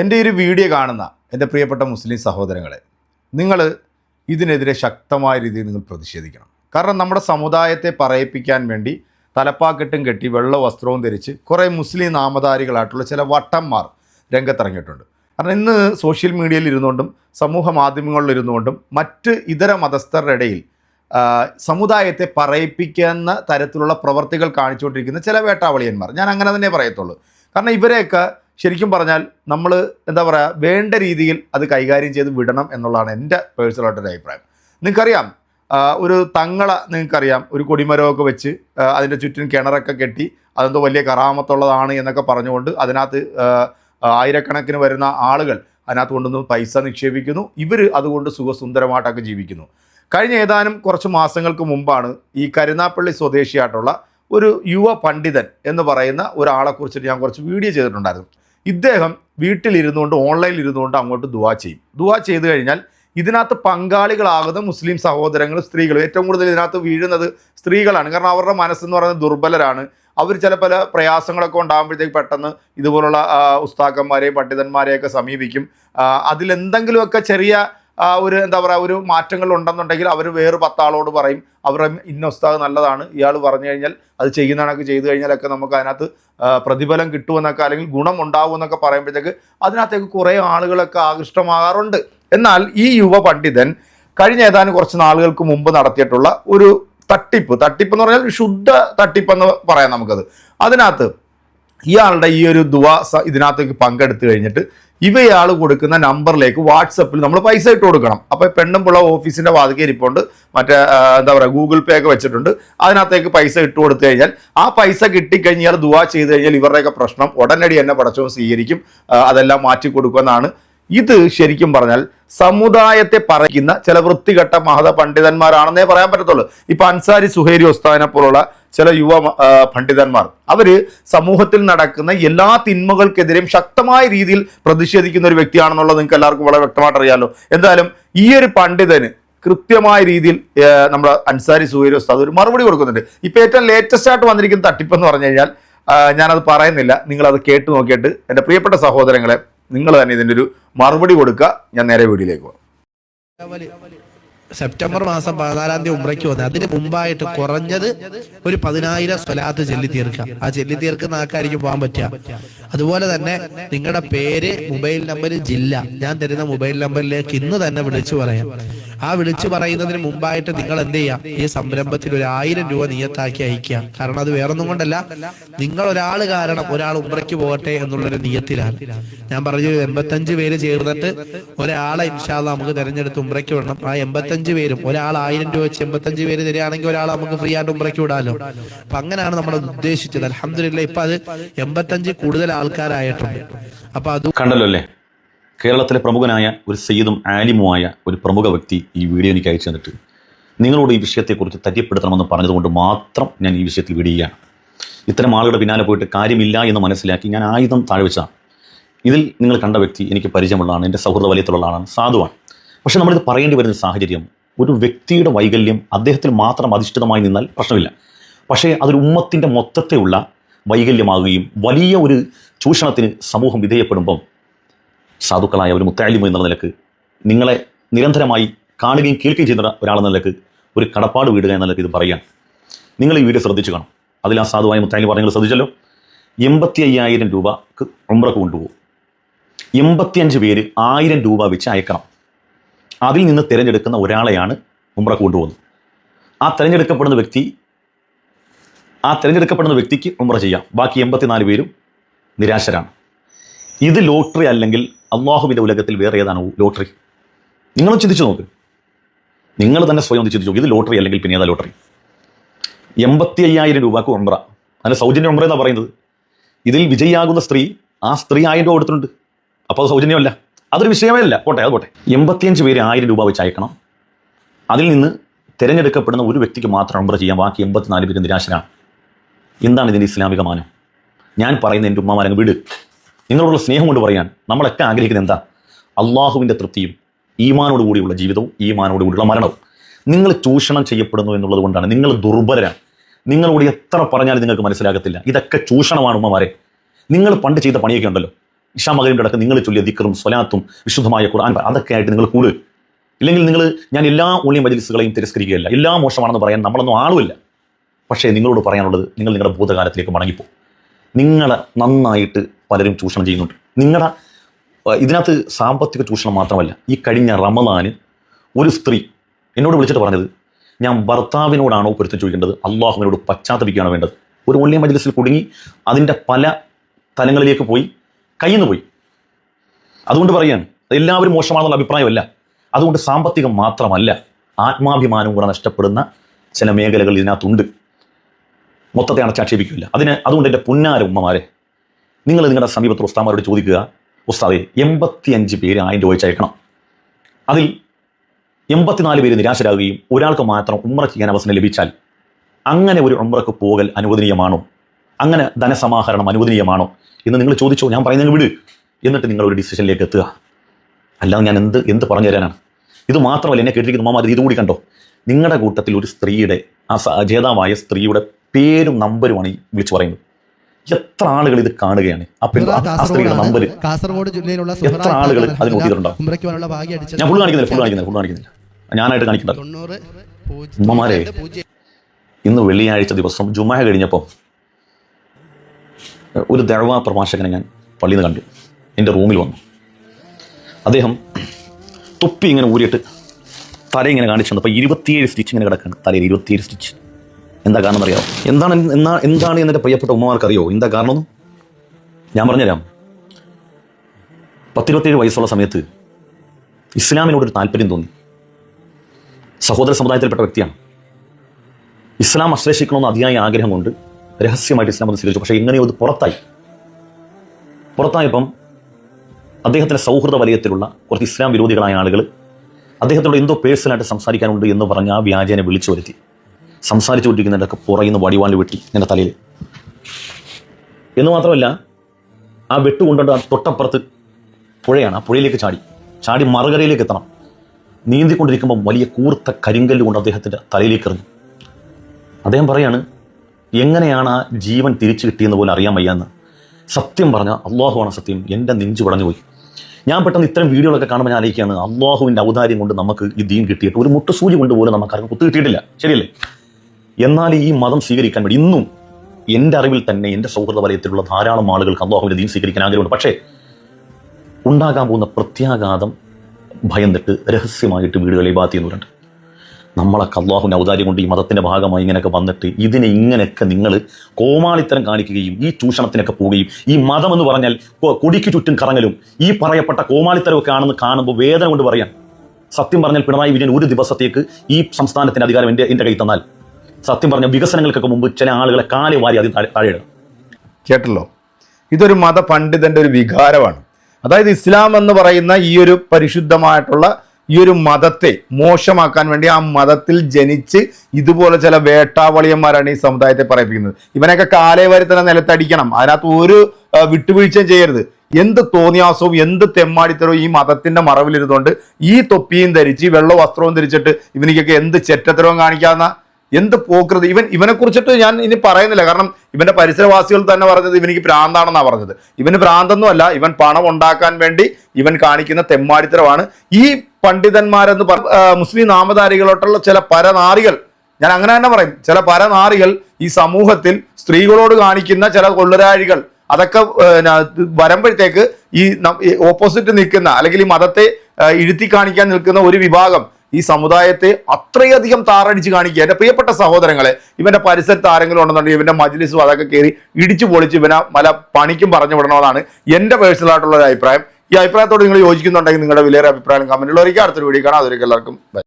എന്റെ ഒരു വീഡിയോ കാണുന്ന എന്റെ പ്രിയപ്പെട്ട മുസ്ലിം സഹോദരങ്ങളെ നിങ്ങൾ ഇതിനെതിരെ ശക്തമായ രീതിയിൽ നിങ്ങൾ പ്രതിഷേധിക്കണം. കാരണം നമ്മുടെ സമുദായത്തെ പറയിപ്പിക്കാൻ വേണ്ടി തലപ്പാക്കെട്ടും കെട്ടി വെള്ള വസ്ത്രവും ധരിച്ച് കുറേ മുസ്ലിം നാമധാരികളായിട്ടുള്ള ചില വട്ടന്മാർ രംഗത്തിറങ്ങിയിട്ടുണ്ട്. കാരണം ഇന്ന് സോഷ്യൽ മീഡിയയിൽ ഇരുന്നുകൊണ്ടും സമൂഹ മാധ്യമങ്ങളിൽ ഇരുന്നുകൊണ്ടും മറ്റ് ഇതര മതസ്ഥരുടെ ഇടയിൽ സമുദായത്തെ പറയിപ്പിക്കുന്ന തരത്തിലുള്ള പ്രവർത്തികൾ കാണിച്ചുകൊണ്ടിരിക്കുന്ന ചില വേട്ടാവളിയന്മാർ. ഞാൻ അങ്ങനെ തന്നെ പറയത്തുള്ളൂ. കാരണം ഇവരെയൊക്കെ ശരിക്കും പറഞ്ഞാൽ നമ്മൾ എന്താ പറയുക വേണ്ട രീതിയിൽ അത് കൈകാര്യം ചെയ്ത് വിടണം എന്നുള്ളതാണ് എന്റെ പേഴ്സണലായിട്ടൊരു അഭിപ്രായം. നിങ്ങൾക്കറിയാം ഒരു തങ്ങള നിങ്ങൾക്കറിയാം ഒരു കൊടിമരമൊക്കെ വെച്ച് അതിന്റെ ചുറ്റും കിണറൊക്കെ കെട്ടി അതെന്തോ വലിയ കറാമത്തുള്ളതാണ് എന്നൊക്കെ പറഞ്ഞുകൊണ്ട് അതിനകത്ത് ആയിരക്കണക്കിന് വരുന്ന ആളുകൾ അതിനകത്ത് കൊണ്ടുവന്ന് പൈസ നിക്ഷേപിക്കുന്നു. ഇവർ അതുകൊണ്ട് സുഖസുന്ദരമായിട്ടൊക്കെ ജീവിക്കുന്നു. കഴിഞ്ഞ ഏതാനും കുറച്ച് മാസങ്ങൾക്ക് മുമ്പാണ് ഈ കരുനാപ്പള്ളി സ്വദേശിയായിട്ടുള്ള ഒരു യുവ പണ്ഡിതൻ എന്ന് പറയുന്ന ഒരാളെക്കുറിച്ചിട്ട് ഞാൻ കുറച്ച് വീഡിയോ ചെയ്തിട്ടുണ്ടായിരുന്നു. ഇദ്ദേഹം വീട്ടിലിരുന്നുകൊണ്ട് ഓൺലൈനിൽ ഇരുന്നുകൊണ്ട് അങ്ങോട്ട് ദുവാ ചെയ്യും. ദുവാ ചെയ്ത് കഴിഞ്ഞാൽ ഇതിനകത്ത് പങ്കാളികളാകുന്ന മുസ്ലിം സഹോദരങ്ങളും സ്ത്രീകളും ഏറ്റവും കൂടുതൽ ഇതിനകത്ത് വീഴുന്നത് സ്ത്രീകളാണ്. കാരണം അവരുടെ മനസ്സെന്ന് പറയുന്നത് ദുർബലരാണ്. അവർ ചില പല പ്രയാസങ്ങളൊക്കെ ഉണ്ടാകുമ്പോഴത്തേക്ക് പെട്ടെന്ന് ഇതുപോലുള്ള ഉസ്താക്കന്മാരെയും പണ്ഡിതന്മാരെയൊക്കെ സമീപിക്കും. അതിലെന്തെങ്കിലുമൊക്കെ ചെറിയ ഒരു എന്താ പറയുക ഒരു മാറ്റങ്ങൾ ഉണ്ടെന്നുണ്ടെങ്കിൽ അവർ വേറെ പത്താളോട് പറയും. അവരുടെ ഇന്ന ഉസ്താദ് നല്ലതാണ്. ഇയാൾ പറഞ്ഞു കഴിഞ്ഞാൽ അത് ചെയ്യുന്ന കണക്ക് ചെയ്തു കഴിഞ്ഞാലൊക്കെ നമുക്ക് അതിനകത്ത് പ്രതിഫലം കിട്ടുമെന്നൊക്കെ അല്ലെങ്കിൽ ഗുണം ഉണ്ടാവുമെന്നൊക്കെ പറയുമ്പോഴത്തേക്ക് അതിനകത്തേക്ക് കുറേ ആളുകളൊക്കെ ആകൃഷ്ടമാകാറുണ്ട്. എന്നാൽ ഈ യുവ പണ്ഡിതൻ കഴിഞ്ഞ ഏതാനും കുറച്ച് നാളുകൾക്ക് മുമ്പ് നടത്തിയിട്ടുള്ള ഒരു തട്ടിപ്പ്. തട്ടിപ്പ് എന്ന് പറഞ്ഞാൽ ശുദ്ധ തട്ടിപ്പെന്ന് പറയാം നമുക്കത്. അതിനകത്ത് ഇയാളുടെ ഈ ഒരു ദുവ ഇതിനകത്തേക്ക് പങ്കെടുത്തു കഴിഞ്ഞിട്ട് ഇവയാൾ കൊടുക്കുന്ന നമ്പറിലേക്ക് വാട്സപ്പിൽ നമ്മൾ പൈസ ഇട്ട് കൊടുക്കണം. അപ്പോൾ പെണ്ണുമ്പുള്ള ഓഫീസിന്റെ വാതിക്കെ ഇരിപ്പുണ്ട്. മറ്റേ എന്താ പറയുക ഗൂഗിൾ പേ ഒക്കെ വെച്ചിട്ടുണ്ട്. അതിനകത്തേക്ക് പൈസ ഇട്ട് കൊടുത്തു കഴിഞ്ഞാൽ ആ പൈസ കിട്ടിക്കഴിഞ്ഞ് ഇയാൾ ദുവാ ചെയ്ത് കഴിഞ്ഞാൽ ഇവരുടെയൊക്കെ പ്രശ്നം ഉടനടി തന്നെ പടച്ചവും സ്വീകരിക്കും. അതെല്ലാം മാറ്റി കൊടുക്കുമെന്നാണ്. ഇത് ശരിക്കും പറഞ്ഞാൽ സമുദായത്തെ പറയുന്ന ചില വൃത്തികെട്ട മഹത പണ്ഡിതന്മാരാണെന്നേ പറയാൻ പറ്റത്തുള്ളൂ. ഇപ്പൊ അൻസാരി സുഹേരി ഉസ്താദിനെ പോലുള്ള ചില യുവ പണ്ഡിതന്മാർ. അവർ സമൂഹത്തിൽ നടക്കുന്ന എല്ലാ തിന്മകൾക്കെതിരെയും ശക്തമായ രീതിയിൽ പ്രതിഷേധിക്കുന്ന ഒരു വ്യക്തിയാണെന്നുള്ളത് നിങ്ങൾക്ക് എല്ലാവർക്കും വളരെ വ്യക്തമായിട്ട് അറിയാമല്ലോ എന്തായാലും ഈ ഒരു പണ്ഡിതന് കൃത്യമായ രീതിയിൽ നമ്മൾ അൻസാരി സുഹേരി ഉസ്താദ് ഒരു മറുപടി കൊടുക്കുന്നുണ്ട്. ഇപ്പോൾ ഏറ്റവും ലേറ്റസ്റ്റ് ആയിട്ട് വന്നിരിക്കുന്ന തട്ടിപ്പെന്ന് പറഞ്ഞു കഴിഞ്ഞാൽ ഞാനത് പറയുന്നില്ല. നിങ്ങളത് കേട്ട് നോക്കിയിട്ട് എന്റെ പ്രിയപ്പെട്ട സഹോദരങ്ങളെ നിങ്ങൾ തന്നെ ഇതിന്റെ ഒരു മറുപടി കൊടുക്കുക. ഞാൻ നേരെ വീഡിയോയിലേക്ക് പോകാം. സെപ്റ്റംബർ മാസം പതിനാലാം തീയതി ഉംറയ്ക്ക് വന്നത്. അതിന് മുമ്പായിട്ട് കുറഞ്ഞത് ഒരു പതിനായിരം സ്വലാത്ത് ചെല്ലി തീർക്കാം ആ ചെല്ലി തീർക്കുന്ന ആൾക്കാർക്ക് പോകാൻ പറ്റുക. അതുപോലെ തന്നെ നിങ്ങളുടെ പേര് മൊബൈൽ നമ്പർ ജില്ല. ഞാൻ തരുന്ന മൊബൈൽ നമ്പറിലേക്ക് ഇന്ന് തന്നെ വിളിച്ചു പറയാം. ആ വിളിച്ചു പറയുന്നതിന് മുമ്പായിട്ട് നിങ്ങൾ എന്ത് ചെയ്യാം? ഈ സംരംഭത്തിൽ ഒരു ആയിരം രൂപ നിയത്താക്കി അയക്കുക കാരണം അത് വേറൊന്നും കൊണ്ടല്ല. നിങ്ങൾ ഒരാൾ കാരണം ഒരാൾ ഉമ്രയ്ക്ക് പോകട്ടെ എന്നുള്ളൊരു നിയത്തിലാണ്. ഞാൻ പറഞ്ഞു എൺപത്തഞ്ച് പേര് ചേർന്നിട്ട് ഒരാളെ ഇൻഷാല്ല നമുക്ക് തെരഞ്ഞെടുത്ത് ഉമ്രയ്ക്ക് വിടണം. ആ എൺപത്തഞ്ച് പേരും ഒരാൾ ആയിരം രൂപ വെച്ച് എൺപത്തഞ്ച് പേര് തരികയാണെങ്കിൽ ഒരാൾ നമുക്ക് ഫ്രീ ആയിട്ട് ഉമ്രയ്ക്ക് വിടാമല്ലോ അപ്പൊ അങ്ങനെയാണ് നമ്മൾ ഉദ്ദേശിച്ചത്. അലഹമില്ല ഇപ്പൊ അത് എൺപത്തഞ്ച് കൂടുതൽ ആൾക്കാരായിട്ടുണ്ട്. അപ്പൊ അത് കണ്ടല്ലോ അല്ലേ? കേരളത്തിലെ പ്രമുഖനായ ഒരു സയ്യിദും ആലിമുമായ ഒരു പ്രമുഖ വ്യക്തി ഈ വീഡിയോ എനിക്ക് അയച്ചു തന്നിട്ട്. നിങ്ങളോട് ഈ വിഷയത്തെക്കുറിച്ച് തര്യപ്പെടുത്തണമെന്ന് പറഞ്ഞതുകൊണ്ട് മാത്രം ഞാൻ ഈ വിഷയത്തിൽ വിടുകയാണ്. ഇത്തരം ആളുകളുടെ പിന്നാലെ പോയിട്ട് കാര്യമില്ല എന്ന് മനസ്സിലാക്കി ഞാൻ ആയുധം താഴെ വെച്ചതാണ് ഇതിൽ നിങ്ങൾ കണ്ട വ്യക്തി എനിക്ക് പരിചയമുള്ളതാണ് എന്റെ സൗഹൃദ വലയത്തിലുള്ള ആളാണ് സാധുവാണ്. പക്ഷെ നമ്മളിത് പറയേണ്ടി വരുന്ന സാഹചര്യം ഒരു വ്യക്തിയുടെ വൈകല്യം അദ്ദേഹത്തിൽ മാത്രം അധിഷ്ഠിതമായി നിന്നാൽ പ്രശ്നമില്ല. പക്ഷേ അതൊരു ഉമ്മത്തിന്റെ മൊത്തത്തിലുള്ള വൈകല്യമാകുകയും വലിയ ഒരു ചൂഷണത്തിന് സമൂഹം വിധേയപ്പെടുമ്പം സാധുക്കളായ ഒരു മുത്താലിമ എന്ന നിലയ്ക്ക് നിങ്ങളെ നിരന്തരമായി കാണുകയും കേൾക്കുകയും ചെയ്യുന്ന ഒരാളെന്ന നിലയ്ക്ക് ഒരു കടപ്പാട് വീടുക എന്ന നിലയ്ക്ക് ഇത് പറയാം നിങ്ങൾ ഈ വീഡിയോ ശ്രദ്ധിച്ചു കാണും. അതിൽ ആ സാധുവായ മുത്താലി പറഞ്ഞു നിങ്ങൾ ശ്രദ്ധിച്ചല്ലോ? എൺപത്തി അയ്യായിരം രൂപക്ക് ഉംറക്ക് കൊണ്ടുപോകും. എൺപത്തിയഞ്ച് പേര് ആയിരം രൂപ വെച്ച് അയക്കണം. അതിൽ നിന്ന് തിരഞ്ഞെടുക്കുന്ന ഒരാളെയാണ് ഉംറക്ക് കൊണ്ടുപോകുന്നത്. ആ തിരഞ്ഞെടുക്കപ്പെടുന്ന വ്യക്തി ആ തിരഞ്ഞെടുക്കപ്പെടുന്ന വ്യക്തിക്ക് ഉംറ ചെയ്യാം. ബാക്കി എൺപത്തിനാല് പേരും നിരാശരാണ്. ഇത് ലോട്ടറി അല്ലെങ്കിൽ അള്ളാഹുവിന്റെ ഉലകത്തിൽ വേറെ ഏതാണ് ലോട്ടറി? നിങ്ങളും ചിന്തിച്ചു നോക്ക്. നിങ്ങൾ തന്നെ സ്വയം ചിന്തിച്ചു നോക്ക്. ഇത് ലോട്ടറി അല്ലെങ്കിൽ പിന്നെ ഏതാ ലോട്ടറി? എൺപത്തി അയ്യായിരം രൂപക്ക് ഉംറ. അതിന് സൗജന്യ ഉംറ എന്നാണ് പറയുന്നത്? ഇതിൽ വിജയിയാകുന്ന സ്ത്രീ ആ സ്ത്രീ ആയിരം രൂപ കൊടുത്തിട്ടുണ്ട്. അപ്പോൾ അത് സൗജന്യമല്ല. അതൊരു വിഷയമേ അല്ല പോട്ടെ അത് പോട്ടെ. എൺപത്തിയഞ്ച് പേര് ആയിരം രൂപ വെച്ച് അയക്കണം. അതിൽ നിന്ന് തിരഞ്ഞെടുക്കപ്പെടുന്ന ഒരു വ്യക്തിക്ക് മാത്രം ഉംറ ചെയ്യാം. ബാക്കി എൺപത്തിനാല് പേര് നിരാശരാണ്. എന്താണ് ഇതിന്റെ ഇസ്ലാമിക മാനം? ഞാൻ പറയുന്ന എന്റെ ഉമ്മമാരങ്ങ് വിട്. നിങ്ങളോടുള്ള സ്നേഹം കൊണ്ട് പറയാൻ നമ്മളൊക്കെ ആഗ്രഹിക്കുന്നത് എന്താ? അള്ളാഹുവിന്റെ തൃപ്തിയും ഈമാനോട് കൂടിയുള്ള ജീവിതവും ഈമാനോട് കൂടിയുള്ള മരണവും. നിങ്ങൾ ചൂഷണം ചെയ്യപ്പെടുന്നു എന്നുള്ളത് കൊണ്ടാണ്. നിങ്ങൾ ദുർബലരാണ്. നിങ്ങളോട് എത്ര പറഞ്ഞാലും നിങ്ങൾക്ക് മനസ്സിലാകത്തില്ല. ഇതൊക്കെ ചൂഷണമാണ് ഉമ്മമാരെ. നിങ്ങൾ പണ്ട് ചെയ്ത പണിയൊക്കെ ഉണ്ടല്ലോ. ഇഷാ മകരിന്റെ അടക്കം നിങ്ങൾ ചൊല്ലിയ ദിക്കറും സ്വലാത്തും വിശുദ്ധമായ ഖുർആൻ അതൊക്കെ ആയിട്ട് നിങ്ങൾ കൂടുക ഇല്ലെങ്കിൽ നിങ്ങൾ ഞാൻ എല്ലാ ഉള്ളി മജലിസുകളെയും തിരസ്കരിക്കുകയല്ല. എല്ലാ മോശമാണെന്ന് പറയാൻ നമ്മളൊന്നും ആളുമില്ല. പക്ഷേ നിങ്ങളോട് പറയാനുള്ളത് നിങ്ങൾ നിങ്ങളുടെ ഭൂതകാലത്തിലേക്ക് മടങ്ങിപ്പോ. നിങ്ങളെ നന്നായിട്ട് പലരും ചൂഷണം ചെയ്യുന്നുണ്ട്. നിങ്ങളുടെ ഇതിനകത്ത് സാമ്പത്തിക ചൂഷണം മാത്രമല്ല ഈ കഴിഞ്ഞ റമദാന് ഒരു സ്ത്രീ എന്നോട് വിളിച്ചിട്ട് പറഞ്ഞത് ഞാൻ ഭർത്താവിനോടാണോ പൊരുത്തം ചോദിക്കേണ്ടത്? അള്ളാഹുവിനോട് പശ്ചാത്തപിക്കുകയാണ് വേണ്ടത്. ഒരു ഓൺലൈൻ മജ്ലിസിൽ കുടുങ്ങി അതിന്റെ പല തലങ്ങളിലേക്ക് പോയി കയ്യിൽ പോയി. അതുകൊണ്ട് പറയാണ് എല്ലാവരും മോശമാണെന്നുള്ള അഭിപ്രായമല്ല. അതുകൊണ്ട് സാമ്പത്തികം മാത്രമല്ല ആത്മാഭിമാനം കൂടെ നഷ്ടപ്പെടുന്ന ചില മേഖലകൾ ഇതിനകത്തുണ്ട്. മൊത്തത്തെ അടച്ചാക്ഷേപിക്കില്ല അതിന് അതുകൊണ്ട് എന്റെ പുന്നാര ഉമ്മമാരെ നിങ്ങൾ നിങ്ങളുടെ സമീപത്ത് ഉസ്താമാരോട് ചോദിക്കുക ഉസ്താദെ എൺപത്തിയഞ്ച് പേര് ആയിരം രൂപ അയക്കണം. അതിൽ എൺപത്തിനാല് പേര് നിരാശരാകുകയും ഒരാൾക്ക് മാത്രം ഉമ്ര ചെയ്യാൻ അവസരം ലഭിച്ചാൽ അങ്ങനെ ഒരു ഉമ്രക്ക് പോകൽ അനുവദനീയമാണോ? അങ്ങനെ ധനസമാഹരണം അനുവദനീയമാണോ? എന്ന് നിങ്ങൾ ചോദിച്ചോ ഞാൻ പറയുന്നത് വിട്. എന്നിട്ട് നിങ്ങൾ ഒരു ഡിസിഷനിലേക്ക് എത്തുക. അല്ലാതെ ഞാൻ എന്ത് എന്ത് പറഞ്ഞു തരാനാണ്? ഇത് മാത്രമല്ല എന്നെ കേട്ടിരിക്കുന്ന മാമാ ഇതുകൂടി കണ്ടോ? നിങ്ങളുടെ കൂട്ടത്തിൽ ഒരു സ്ത്രീയുടെ ആ ജേതാവായ സ്ത്രീയുടെ പേരും നമ്പരുമാണ് ഈ വിളിച്ചു പറയുന്നത്. എത്ര ആളുകൾ ഇത് കാണുകയാണ്? സ്ത്രീയുടെ നമ്പർ കാസർഗോഡ് ജില്ലയിലുള്ള എത്ര ആളുകൾ അതിന് നോക്കിയിട്ടുണ്ടാവും ഞാൻ ഫുൾ കാണിക്കുന്നില്ല ഫുൾ കാണിക്കുന്നില്ല ഫുൾ കാണിക്കുന്നില്ല. ഞാനായിട്ട് കാണിക്കണ്ടല്ലോ തൊണ്ണൂറ് ഉമ്മമാരെ. ഇന്ന് വെള്ളിയാഴ്ച ദിവസം ജുമ കഴിഞ്ഞപ്പോൾ ഒരു ദഴവ പ്രഭാഷകനെ ഞാൻ പള്ളിയിൽ നിന്ന് കണ്ടു. എന്റെ റൂമിൽ വന്നു. അദ്ദേഹം തൊപ്പി ഇങ്ങനെ ഊരിയിട്ട് തല ഇങ്ങനെ കാണിച്ചു അപ്പോൾ ഇരുപത്തിയേഴ് സ്റ്റിച്ച് ഇങ്ങനെ കിടക്കുകയാണ്. തലയിൽ ഇരുപത്തിയേഴ് സ്റ്റിച്ച് എന്താ കാരണം അറിയാമോ എന്താണ് എന്നാ എന്താണ് എന്നെ പ്രിയപ്പെട്ട ഉമ്മമാർക്ക് അറിയോ എന്താ കാരണം? ഞാൻ പറഞ്ഞുതരാം. പത്തിരുപത്തേഴ് വയസ്സുള്ള സമയത്ത് ഇസ്ലാമിനോടൊരു താല്പര്യം തോന്നി. സഹോദര സമുദായത്തിൽപ്പെട്ട വ്യക്തിയാണ്. ഇസ്ലാം അശ്ലേഷിക്കണമെന്ന് അതിയായ ആഗ്രഹം കൊണ്ട് രഹസ്യമായിട്ട് ഇസ്ലാം അത് സ്വീകരിച്ചു. പക്ഷേ എങ്ങനെയോ അത് പുറത്തായി. പുറത്തായപ്പം അദ്ദേഹത്തിന്റെ സൗഹൃദ വലയത്തിലുള്ള കുറച്ച് ഇസ്ലാം വിരോധികളായ ആളുകൾ അദ്ദേഹത്തോട് എന്തോ പേഴ്സണലായിട്ട് സംസാരിക്കാനുണ്ട് എന്ന് പറഞ്ഞ് ആ വ്യാജനെ വിളിച്ചു വരുത്തി സംസാരിച്ചു കൊണ്ടിരിക്കുന്നതിന്റെയൊക്കെ പുറയുന്ന വടിവാണ്ട് വെട്ടി എന്റെ തലയിൽ. എന്ന് മാത്രമല്ല ആ വെട്ടുകൊണ്ടുകൊണ്ട് ആ തൊട്ടപ്പുറത്ത് പുഴയാണ്. ആ പുഴയിലേക്ക് ചാടി. ചാടി മറുകരയിലേക്ക് എത്തണം. നീന്തിക്കൊണ്ടിരിക്കുമ്പോൾ വലിയ കൂർത്ത കരിങ്കല്ല് കൊണ്ട് അദ്ദേഹത്തിന്റെ തലയിലേക്ക് എറിഞ്ഞു. അദ്ദേഹം പറയാണ് എങ്ങനെയാണ് ആ ജീവൻ തിരിച്ചു കിട്ടിയെന്ന് പോലും അറിയാൻ വയ്യാന്ന് സത്യം പറഞ്ഞാൽ അള്ളാഹുവാണ് സത്യം. എന്റെ നെഞ്ചു പടഞ്ഞു പോയി. ഞാൻ പെട്ടെന്ന് ഇത്തരം വീഡിയോകളൊക്കെ കാണുമ്പോൾ ഞാൻ ആലോചിക്കുകയാണ് അള്ളാഹുവിന്റെ ഔദാര്യം കൊണ്ട് നമുക്ക് ഈ ദീൻ കിട്ടിയിട്ട് ഒരു മുട്ടുസൂചി കൊണ്ട് പോലും അറിയാം കുത്തു കിട്ടിയിട്ടില്ല. ശരിയല്ലേ? എന്നാൽ ഈ മതം സ്വീകരിക്കാൻ വേണ്ടി ഇന്നും എന്റെ അറിവിൽ തന്നെ എന്റെ സൗഹൃദ വലയത്തിലുള്ള ധാരാളം ആളുകൾ അള്ളാഹുവിന്റെ ദീൻ സ്വീകരിക്കാൻ ആഗ്രഹമുണ്ട്. പക്ഷേ ഉണ്ടാകാൻ പോകുന്ന പ്രത്യാഘാതം ഭയന്നിട്ട് രഹസ്യമായിട്ട് വീടുകളിൽ ബാത്തി ചെയ്യുന്നവരുണ്ട്. നമ്മളൊക്കെ അള്ളാഹുവിന്റെ ഔദാര്യം കൊണ്ട് ഈ മതത്തിന്റെ ഭാഗമായി ഇങ്ങനെയൊക്കെ വന്നിട്ട് ഇതിനെ ഇങ്ങനെയൊക്കെ നിങ്ങൾ കോമാളിത്തരം കാണിക്കുകയും ഈ ചൂഷണത്തിനൊക്കെ പോവുകയും ഈ മതം എന്ന് പറഞ്ഞാൽ കൊടിക്ക് ചുറ്റും കറങ്ങലും ഈ പറയപ്പെട്ട കോമാളിത്തരമൊക്കെ ആണെന്ന് കാണുമ്പോൾ വേദന കൊണ്ട് പറയാം. സത്യം പറഞ്ഞാൽ പിണറായി വിജയൻ ഒരു ദിവസത്തേക്ക് ഈ സംസ്ഥാനത്തിന്റെ അധികാരം എന്റെ എന്റെ കൈ തന്നാൽ സത്യം പറഞ്ഞ വികസനങ്ങൾക്കൊക്കെ മുമ്പ് ചില ആളുകളെ കാലി വാരി അതിൽ താഴെയിടും കേട്ടല്ലോ? ഇതൊരു മതപണ്ഡിതന്റെ ഒരു വികാരമാണ്. അതായത് ഇസ്ലാം എന്ന് പറയുന്ന ഈ ഒരു പരിശുദ്ധമായിട്ടുള്ള ഈ ഒരു മതത്തെ മോശമാക്കാൻ വേണ്ടി ആ മതത്തിൽ ജനിച്ച് ഇതുപോലെ ചില വേട്ടാവളിയന്മാരാണ് ഈ സമുദായത്തെ പറയിപ്പിക്കുന്നത്. ഇവനൊക്കെ കാലേ വരെ തന്നെ നിലത്തടിക്കണം. അതിനകത്ത് ഒരു വിട്ടുവീഴ്ചയും ചെയ്യരുത്. എന്ത് തോന്നിയാസവും എന്ത് തെമ്മാടിത്തരവും ഈ മതത്തിന്റെ മറവിലിരുന്നുകൊണ്ട് ഈ തൊപ്പിയും ധരിച്ച് വെള്ള വസ്ത്രവും ധരിച്ചിട്ട് ഇവനിക്കൊക്കെ എന്ത് ചെറ്റത്തരവും കാണിക്കാവുന്ന എന്ത് പോക്കൃത് ഇവൻ ഇവനെ കുറിച്ചിട്ട് ഞാൻ ഇനി പറയുന്നില്ല. കാരണം ഇവന്റെ പരിസരവാസികൾ തന്നെ പറഞ്ഞത് ഇവനിക്ക് ഭ്രാന്താണെന്നാണ് പറഞ്ഞത്. ഇവന് ഭ്രാന്തൊന്നുമല്ല. ഇവൻ പണം ഉണ്ടാക്കാൻ വേണ്ടി ഇവൻ കാണിക്കുന്ന തെമ്മാടിത്തരമാണ്. ഈ പണ്ഡിതന്മാരെന്ന് മുസ്ലിം നാമധാരികളോട്ടുള്ള ചില പരനാറികൾ ഞാൻ അങ്ങനെ തന്നെ പറയും ചില പരനാറികൾ ഈ സമൂഹത്തിൽ സ്ത്രീകളോട് കാണിക്കുന്ന ചില കൊള്ളരാഴികൾ അതൊക്കെ വരുമ്പോഴത്തേക്ക് ഈ ഓപ്പോസിറ്റ് നിൽക്കുന്ന അല്ലെങ്കിൽ ഈ മതത്തെ ഇഴുത്തി കാണിക്കാൻ നിൽക്കുന്ന ഒരു വിഭാഗം ഈ സമുദായത്തെ അത്രയധികം താറടിച്ച് കാണിക്കുക എന്റെ പ്രിയപ്പെട്ട സഹോദരങ്ങളെ ഇവന്റെ പരിസരത്ത് ആരെങ്കിലും ഉണ്ടെന്നുണ്ടെങ്കിൽ ഇവന്റെ മജ്ലിസും അതൊക്കെ കയറി ഇടിച്ചു പൊളിച്ച് ഇവനെ പല പണിക്കും പറഞ്ഞു വിടണമെന്നാണ് എന്റെ പേഴ്സണൽ ആയിട്ടുള്ള ഒരു അഭിപ്രായം. ഈ അഭിപ്രായത്തോട് നിങ്ങൾ യോജിക്കുന്നുണ്ടെങ്കിൽ നിങ്ങളുടെ വിലയേറെ അഭിപ്രായം ഒരിക്കൽ അടുത്തൊരു വീഡിയോ കാണാം. അതൊരിക്കൽ എല്ലാവർക്കും